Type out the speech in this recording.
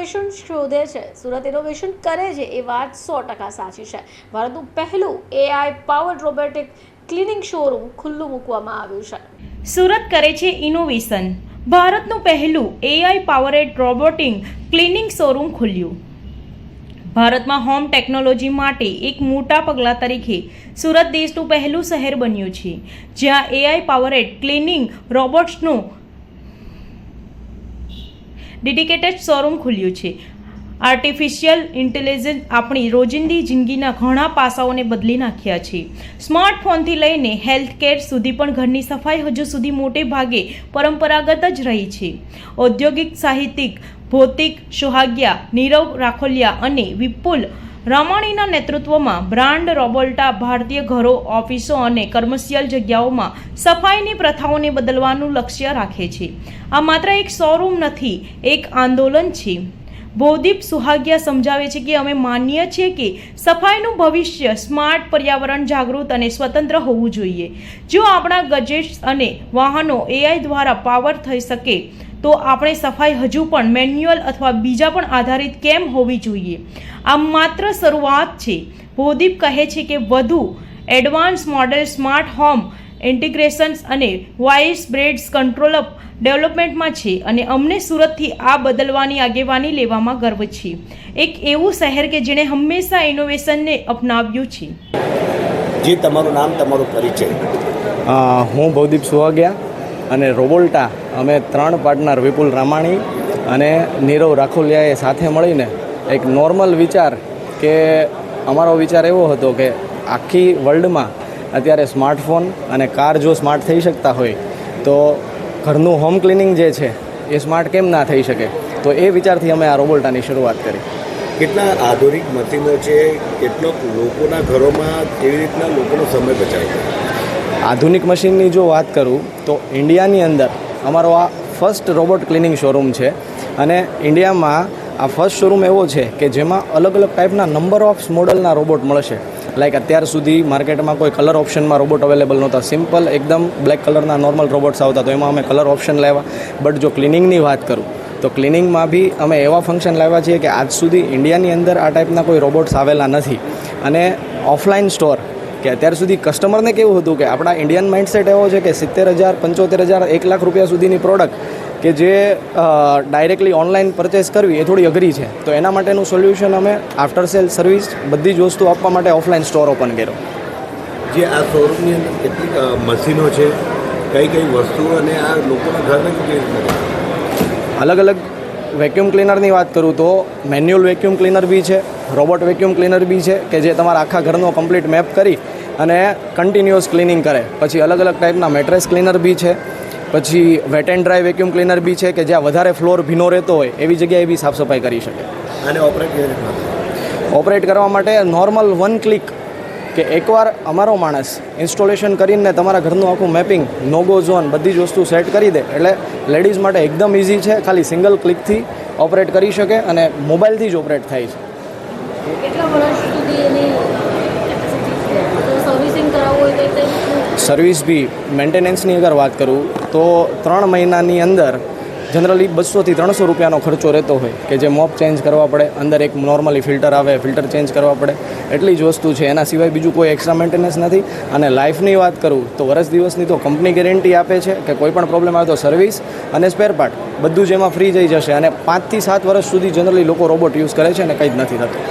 Innovation શોધે છે. Surat innovation કરે છે એ વાત સો ટકા સાચી છે. ભારતનું પહેલું AI powered robotic cleaning showroom ખુલ્લું મૂકવામાં આવ્યું છે. સુરત કરે છે ઇનોવેશન ભારતનું પહેલું AI powered robotic cleaning showroom ખુલ્યું. ભારતમાં હોમ ટેકનોલોજી માટે એક મોટા પગલાં તરીકે સુરત દેશનું પહેલું શહેર બન્યું છે. જ્યાં એઆઈ પાવરેડ ક્લિનિંગ રોબોટ્સનું ડેડિકેટેડ શોરૂમ ખુલ્યું છે. આર્ટિફિશિયલ ઇન્ટેલિજન્સ આપણી રોજિંદી જિંદગીના ઘણા પાસાઓને બદલી નાખ્યા છે. સ્માર્ટફોનથી લઈને હેલ્થ કેર સુધી પણ ઘરની સફાઈ હજુ સુધી મોટે ભાગે પરંપરાગત જ રહી છે. ઔદ્યોગિક સાહિત્યિક, ભૌતિક, સુહાગ્યા, નીરવ રાખોલિયા અને વિપુલ રામાણીના નેતૃત્વમાં બ્રાન્ડ રોબોલ્ટા ભારતીય ઘરો, ઓફિસો અને કમર્શિયલ જગ્યાઓમાં સફાઈની પ્રથાઓને બદલવાનું લક્ષ્ય રાખે છે. આ માત્ર એક શોરૂમ નથી, એક આંદોલન છે. બૌદ્ધિપ સુહાગ્યા સમજાવે છે કે અમે માનીએ છીએ કે સફાઈનું ભવિષ્ય સ્માર્ટ પર્યાવરણ જાગૃત અને સ્વતંત્ર હોવું જોઈએ. જો આપણા ગજેટ્સ અને વાહનો એઆઈ દ્વારા પાવર થઈ શકે તો આપણે સફાઈ હજુ પણ મેન્યુઅલ અથવા બીજા પણ આધારિત કેમ હોવી જોઈએ? આ માત્ર શરૂઆત છે. ભોદીપ કહે છે કે વધુ advance model smart home integrations અને વાઇસ બ્રેડ્સ કંટ્રોલ ડેવલપમેન્ટમાં છે અને અમને સુરતથી આ બદલવાની આગેવાની લેવામાં ગર્વ છે. એક એવું શહેર કે જેણે હંમેશા ઇનોવેશનને અપનાવ્યું છે. જી તમારું નામ તમારો પરિચય. અ, હું ભવદીપ સુવાગિયા. અને રોબોલ્ટા. અમે ત્રણ પાર્ટનર, વિપુલ રામાણી અને નીરવ રાખોલિયાએ સાથે મળીને એક નોર્મલ વિચાર કે અમારો વિચાર એવો હતો કે આખી વર્લ્ડમાં અત્યારે સ્માર્ટફોન અને કાર જો સ્માર્ટ થઈ શકતા હોય, તો ઘરનું હોમ ક્લિનિંગ જે છે, એ સ્માર્ટ કેમ ના થઈ શકે? તો એ વિચારથી અમે આ રોબોલ્ટાની શરૂઆત કરી. કેટલા આધુનિક મશીનો છે કેટલો લોકોના ઘરોમાં કેવી રીતના લોકોનો સમય બચાવે આધુનિક મશીનની જો વાત કરું, તો ઇન્ડિયાની અંદર અમારો આ ફર્સ્ટ રોબોટ ક્લિનિંગ શોરૂમ છે. અને ઇન્ડિયામાં આ ફર્સ્ટ શોરૂમ એવો છે કે જેમાં અલગ અલગ ટાઈપના નંબર ઓફ મોડલના રોબોટ મળશે. લાઈક અત્યાર સુધી માર્કેટમાં કોઈ કલર ઓપ્શનમાં રોબોટ અવેલેબલ નહોતા. સિમ્પલ એકદમ બ્લેક કલરના નોર્મલ રોબોટ્સ આવતા તો એમાં અમે કલર ઓપ્શન લાવ્યા. બટ જો ક્લિનિંગની વાત કરું, તો ક્લિનિંગમાં બી અમે એવા ફંક્શન લાવ્યા છીએ કે આજ સુધી ઇન્ડિયાની અંદર આ ટાઈપના કોઈ રોબોટ્સ આવેલા નથી. અને ઓફલાઈન સ્ટોર કે અત્યાર સુધી કસ્ટમરને કેવું હતું કે આપણા ઇન્ડિયન માઇન્ડસેટ એવો છે કે સિત્તેર હજાર પંચોતેર હજાર એક લાખ રૂપિયા સુધીની પ્રોડક્ટ કે જે ડાયરેક્ટલી ઓનલાઈન પરચેસ કરવી એ થોડી અઘરી છે. તો એના માટેનું સોલ્યુશન અમે આફ્ટર સેલ સર્વિસ બધી જ વસ્તુ આપવા માટે ઓફલાઈન સ્ટોર ઓપન કર્યો. જે આ શોરૂમની અંદર કેટલી મશીનો છે કઈ કઈ વસ્તુઓ અને આ લોકોના ઘરને અલગ અલગ વેક્યુમ ક્લીનરની વાત કરું તો મેન્યુઅલ વેક્યુમ ક્લીનર બી છે રોબોટ વેક્યુમ ક્લીનર બી છે કે જે તમારા આખા ઘરનો કમ્પ્લીટ મેપ કરી અને કન્ટિન્યુઅસ ક્લિનિંગ કરે. પછી અલગ અલગ ટાઈપના મેટ્રેસ ક્લીનર બી છે. પછી wet and dry vacuum cleaner બી છે કે જ્યાં વધારે ફ્લોર ભીનો રહેતો હોય એવી જગ્યાએ બી સાફ સફાઈ કરી શકે. અને ઓપરેટ? ઓપરેટ કરવા માટે નોર્મલ વન ક્લિક કે એકવાર અમારો માણસ ઇન્સ્ટોલેશન કરીને તમારા ઘરનું આખું મેપિંગ નોગો ઝોન બધી જ વસ્તુ સેટ કરી દે એટલે લેડીઝ માટે એકદમ ઇઝી છે ખાલી સિંગલ ક્લિકથી ઓપરેટ કરી શકે અને મોબાઈલથી જ ઓપરેટ થાય છે. સર્વિસ બી મેન્ટેનન્સની અગર વાત કરું, તો ત્રણ મહિનાની અંદર જનરલી બસોથી ત્રણસો રૂપિયાનો ખર્ચો રહેતો હોય કે જે મોપ ચેન્જ કરવા પડે, અંદર એક નોર્મલી ફિલ્ટર આવે ફિલ્ટર ચેન્જ કરવા પડે, એટલી જ વસ્તુ છે. એના સિવાય બીજું કોઈ એક્સ્ટ્રા મેન્ટેનન્સ નથી. અને લાઈફની વાત કરું, તો વર્ષ દિવસની તો કંપની ગેરંટી આપે છે કે કોઈ પણ પ્રોબ્લેમ આવે તો સર્વિસ અને સ્પેર પાર્ટ બધું જ એમાં ફ્રી જઈ જશે. અને પાંચથી સાત વર્ષ સુધી જનરલી લોકો રોબોટ યુઝ કરે છે અને કંઈ જ નથી થતું.